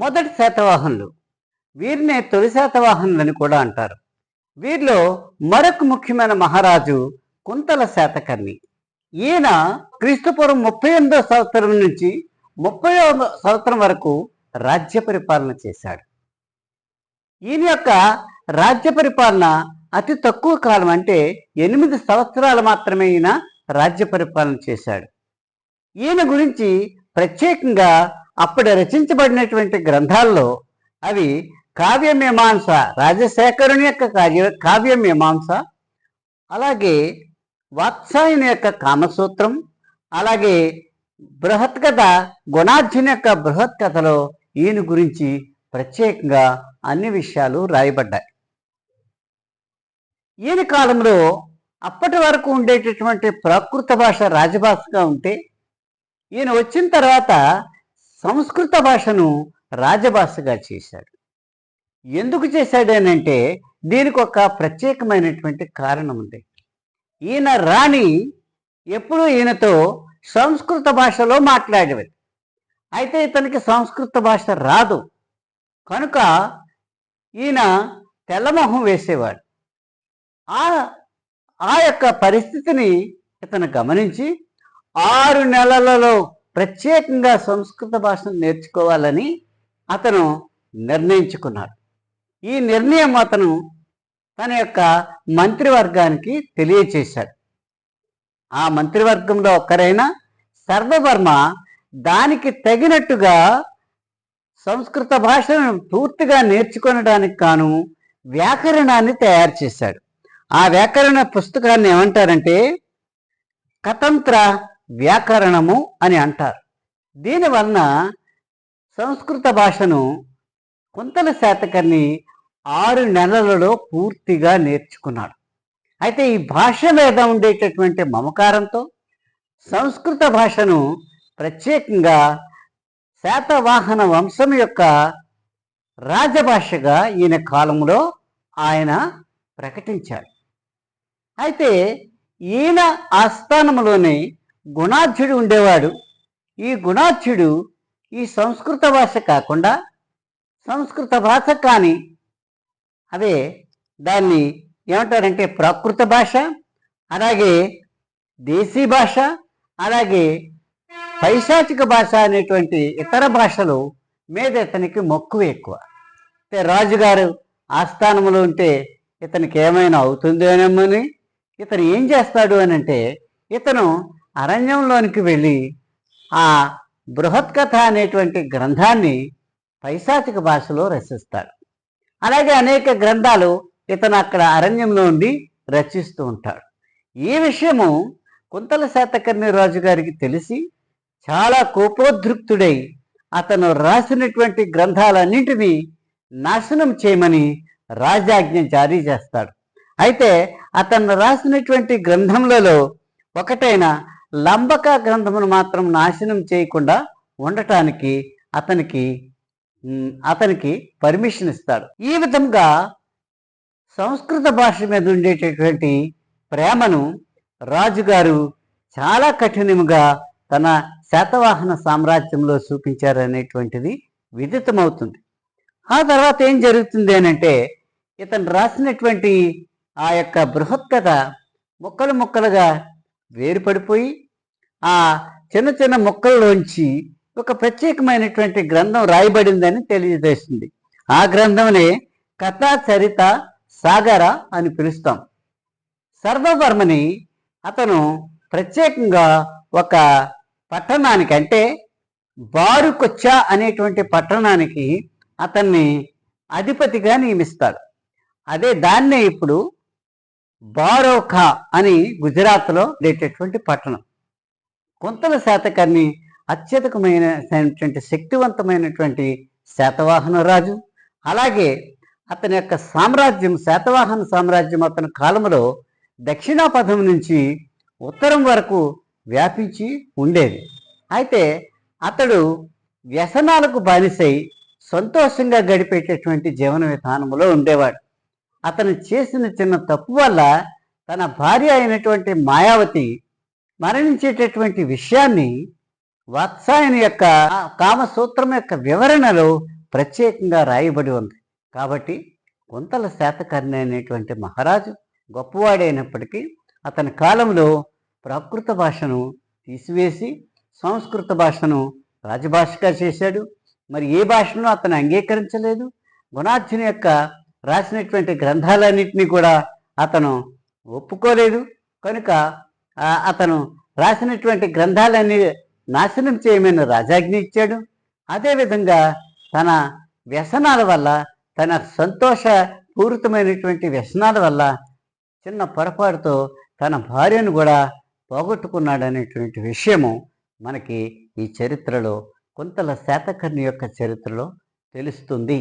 మొదటి శాతవాహనులు. వీరినే తొలి శాతవాహనులని కూడా అంటారు. వీరిలో మరొక ముఖ్యమైన మహారాజు కుంతల శాతకర్ణి. ఈయన క్రీస్తుపూర్వం ముప్పై ఎనిమిదో సంవత్సరం నుంచి ముప్పై సంవత్సరం వరకు రాజ్య పరిపాలన చేశాడు. ఈయన యొక్క రాజ్య పరిపాలన అతి తక్కువ కాలం అంటే ఎనిమిది సంవత్సరాలు మాత్రమే ఈయన రాజ్య పరిపాలన చేశాడు. ఈయన గురించి ప్రత్యేకంగా అప్పుడు రచించబడినటువంటి గ్రంథాల్లో అవి కావ్యమీమాంస రాజశేఖరుని యొక్క కార్య కావ్యమీమాంస అలాగే వాత్సాయని యొక్క కామసూత్రం అలాగే బృహత్ కథ గుణార్జున యొక్క బృహత్ కథలో ఈయన గురించి ప్రత్యేకంగా అన్ని విషయాలు రాయబడ్డాయి. ఈయన కాలంలో అప్పటి వరకు ఉండేటటువంటి ప్రాకృత భాష రాజభాషగా ఉంటే ఈయన వచ్చిన తర్వాత సంస్కృత భాషను రాజభాషగా చేశాడు. ఎందుకు చేశాడనంటే దీనికి ఒక ప్రత్యేకమైనటువంటి కారణం ఉంది. ఈయన రాణి ఎప్పుడూ ఈయనతో సంస్కృత భాషలో మాట్లాడేది అయితే ఇతనికి సంస్కృత భాష రాదు. కనుక ఈయన తెల్లమొహం వేసేవాడు. ఆ ఆ యొక్క పరిస్థితిని ఇతను గమనించి ఆరు నెలలలో ప్రత్యేకంగా సంస్కృత భాషను నేర్చుకోవాలని అతను నిర్ణయించుకున్నాడు. ఈ నిర్ణయం అతను తన యొక్క మంత్రివర్గానికి తెలియచేశాడు. ఆ మంత్రివర్గంలో ఒక్కరైనా సర్వవర్మ దానికి తగినట్టుగా సంస్కృత భాషను పూర్తిగా నేర్చుకొనడానికి కాను వ్యాకరణాన్ని తయారు చేశాడు. ఆ వ్యాకరణ పుస్తకాన్ని ఏమంటారంటే కతంత్ర వ్యాకరణము అని అంటారు. దీనివలన సంస్కృత భాషను కుంతల శాతకర్ణి ఆరు నెలలలో పూర్తిగా నేర్చుకున్నాడు. అయితే ఈ భాష మీద ఉండేటటువంటి మమకారంతో సంస్కృత భాషను ప్రత్యేకంగా శాతవాహన వంశం యొక్క రాజభాషగా ఈయన కాలంలో ఆయన ప్రకటించాడు. అయితే ఈయన ఆస్థానంలోనే గుణాధ్యుడు ఉండేవాడు. ఈ గుణాధ్యుడు ఈ సంస్కృత భాష కాకుండా సంస్కృత భాష కానీ అదే దాన్ని ఏమంటారంటే ప్రాకృత భాష అలాగే దేశీ భాష అలాగే పైశాచిక భాష అనేటువంటి ఇతర భాషలు మీద ఇతనికి మక్కువ ఎక్కువ. అంటే రాజుగారు ఆస్థానంలో ఉంటే ఇతనికి ఏమైనా అవుతుందేమోనని ఇతను ఏం చేస్తాడు అని అంటే ఇతను అరణ్యంలోనికి వెళ్ళి ఆ బృహత్ కథ అనేటువంటి గ్రంథాన్ని పైశాచిక భాషలో రచిస్తాడు. అలాగే అనేక గ్రంథాలు ఇతను అక్కడ అరణ్యంలో ఉండి రచిస్తూ ఉంటాడు. ఈ విషయము కుంతల శాతకర్ణి రాజు గారికి తెలిసి చాలా కోపోద్రిక్తుడై అతను రాసినటువంటి గ్రంథాలన్నింటినీ నాశనం చేయమని రాజాజ్ఞ జారీ చేస్తాడు. అయితే అతను రాసినటువంటి గ్రంథములలో ఒకటైన లంబక గ్రంథమును మాత్రం నాశనం చేయకుండా ఉండటానికి అతనికి అతనికి పర్మిషన్ ఇస్తాడు. ఈ విధంగా సంస్కృత భాష మీద ఉండేటటువంటి ప్రేమను రాజుగారు చాలా కఠినముగా తన శాతవాహన సామ్రాజ్యంలో చూపించారనేటువంటిది విదితమవుతుంది. ఆ తర్వాత ఏం జరుగుతుంది అని అంటే ఇతను రాసినటువంటి ఆ యొక్క బృహత్ కథ ముక్కలు ముక్కలుగా వేరుపడిపోయి ఆ చిన్న చిన్న ముక్కల్లోంచి ఒక ప్రత్యేకమైనటువంటి గ్రంథం రాయబడిందని తెలియజేస్తుంది. ఆ గ్రంథంనే కథా చరిత సాగర అని పిలుస్తాం. సర్వవర్మని అతను ప్రత్యేకంగా ఒక పట్టణానికి అంటే బారుకొచ్చా అనేటువంటి పట్టణానికి అతన్ని అధిపతిగా నియమిస్తాడు. అదే దాన్నే ఇప్పుడు బారోఖా అని గుజరాత్లో ఉండేటటువంటి పట్టణం. కుంతల శాతకర్ణి అత్యధికమైనటువంటి శక్తివంతమైనటువంటి శాతవాహన రాజు. అలాగే అతని యొక్క సామ్రాజ్యం శాతవాహన సామ్రాజ్యం అతని కాలంలో దక్షిణాపథం నుంచి ఉత్తరం వరకు వ్యాపించి ఉండేది. అయితే అతడు వ్యసనాలకు బానిసై సంతోషంగా గడిపేటటువంటి జీవన విధానంలో ఉండేవాడు. అతను చేసిన చిన్న తప్పు వల్ల తన భార్య అయినటువంటి మాయావతి మరణించేటటువంటి విషయాన్ని వాత్సాయని యొక్క కామసూత్రం యొక్క వివరణలో ప్రత్యేకంగా రాయబడి ఉంది. కాబట్టి కుంతల శాతకర్ణి అనేటువంటి మహారాజు గొప్పవాడైనప్పటికీ అతని కాలంలో ప్రాకృత భాషను తీసివేసి సంస్కృత భాషను రాజభాషగా చేశాడు. మరి ఏ భాషను అతను అంగీకరించలేదు. గుణార్జుని యొక్క రాసినటువంటి గ్రంథాలన్నింటినీ కూడా అతను ఒప్పుకోలేదు. కనుక అతను రాసినటువంటి గ్రంథాలన్నీ నాశనం చేయమని రాజాజ్ఞ ఇచ్చాడు. అదేవిధంగా తన వ్యసనాల వల్ల తన సంతోషపూరితమైనటువంటి వ్యసనాల వల్ల చిన్న పొరపాటుతో తన భార్యను కూడా పోగొట్టుకున్నాడనేటువంటి విషయము మనకి ఈ చరిత్రలో కుంతల శాతకర్ణి యొక్క చరిత్రలో తెలుస్తుంది.